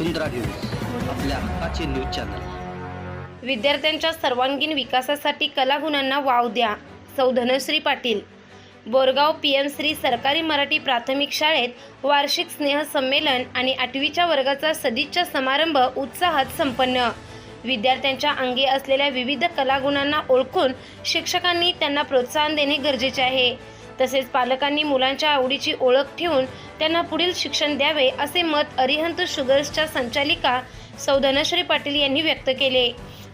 वसुंधरा news आपल्या हक्काचे news channel. विद्यार्थ्यांच्या सर्वांगीण विकासासाठी कलागुणांना वाव द्या सौ धनश्री पाटील. बोरगाव पी एम श्री सरकारी मराठी प्राथमिक शाळेत वार्षिक स्नेह संमेलन आणि आठवीच्या वर्गाचा सदिच्छा समारंभ उत्साहात संपन्न. विद्यार्थ्यांच्या अंगी असलेल्या विविध कलागुणांना ओळखून शिक्षकांनी त्यांना प्रोत्साहन देणे गरजेचे आहे. तसेच पालकांनी मुलांच्या आवडीची ओळख ठेवून त्यांना पुढील शिक्षण द्यावे असे मत अरिहंत शुगर्सच्या संचालिका सौ धनश्री पाटील यांनी व्यक्त केले.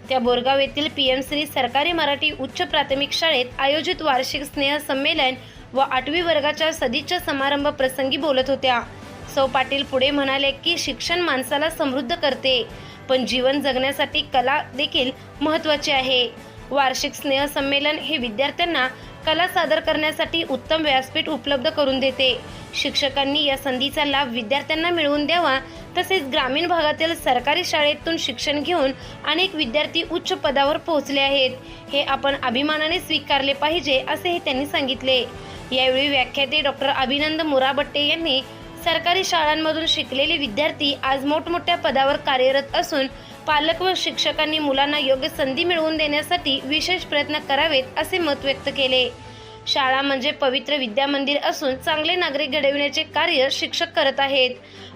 त्या बोरगाव येथील पी एम श्री सरकारी मराठी उच्च प्राथमिक शाळेत आयोजित वार्षिक स्नेह संमेलन व आठवी वर्गाच्या सदिच्छा समारंभ प्रसंगी बोलत होत्या. सौ पाटील पुढे म्हणाले की शिक्षण माणसाला समृद्ध करते पण जीवन जगण्यासाठी कला देखील महत्त्वाची आहे. वार्षिक स्नेह संमेलन हे विद्यार्थ्यांना कला सादर करण्यासाठी उत्तम व्यासपीठ उपलब्ध करून देते. शिक्षकांनी या संधीचा लाभ विद्यार्थ्यांना मिळवून द्यावा तसेच ग्रामीण भागातील सरकारी शाळेतून शिक्षण घेऊन अनेक विद्यार्थी उच्च पदावर पोहोचले आहेत. हे आपण अभिमानाने स्वीकारले पाहिजे असेही त्यांनी सांगितले. यावेळी व्याख्याते डॉक्टर अभिनंद मुराबट्टे यांनी सरकारी शाळांमधून शिकलेले विद्यार्थी आज मोठमोठ्या पदावर कार्यरत असून पालक व शिक्षकांनी मुलांना योग्य संधी मिळवून देण्यासाठी विशेष प्रयत्न करावेत असे मत व्यक्त केले. शाळा म्हणजे पवित्र विद्यामंदिर असून चांगले नागरिक घडविण्याचे कार्य शिक्षक करत आहेत.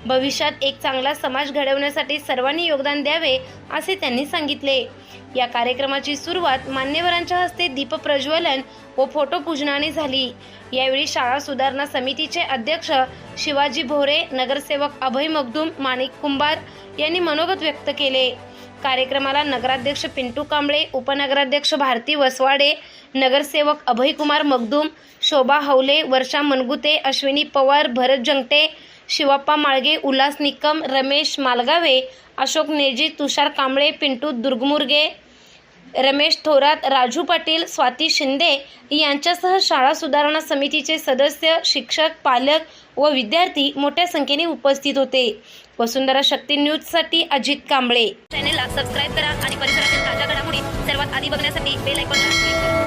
भविष्यात एक चांगला समाज घडवण्यासाठी सर्वांनी योगदान द्यावे असे त्यांनी सांगितले. या कार्यक्रमाची सुरुवात मान्यवरांच्या हस्ते दीपप्रज्वलन व फोटो पूजनाने झाली. यावेळी शाळा सुधारणा समितीचे अध्यक्ष शिवाजी भोरे नगरसेवक अभय मगदूम माणिक कुंभार यांनी मनोगत व्यक्त केले. कार्यक्रमाला नगराध्यक्ष पिंटू कांबळे उपनगराध्यक्ष भारती वसवाडे नगरसेवक अभयकुमार मगदूम शोभा हवले वर्षा मनगुते अश्विनी पवार भरत जंगटे शिवाप्पा माळगे उल्हास निकम रमेश मालगावे अशोक नेजी तुषार कांबळे पिंटू दुर्गमुर्गे रमेश थोरात राजू पाटील स्वाती शिंदे यांच्यासह शाळा सुधारणा समितीचे सदस्य शिक्षक पालक व विद्यार्थी मोठ्या संख्येने उपस्थित होते. वसुंधरा शक्ती न्यूजसाठी अजित कांबळे. चॅनेलला सबस्क्राईब करा आणि परिसरातील ताज्या घडामोडी सर्वात आधी बघण्यासाठी बेल आयकॉनला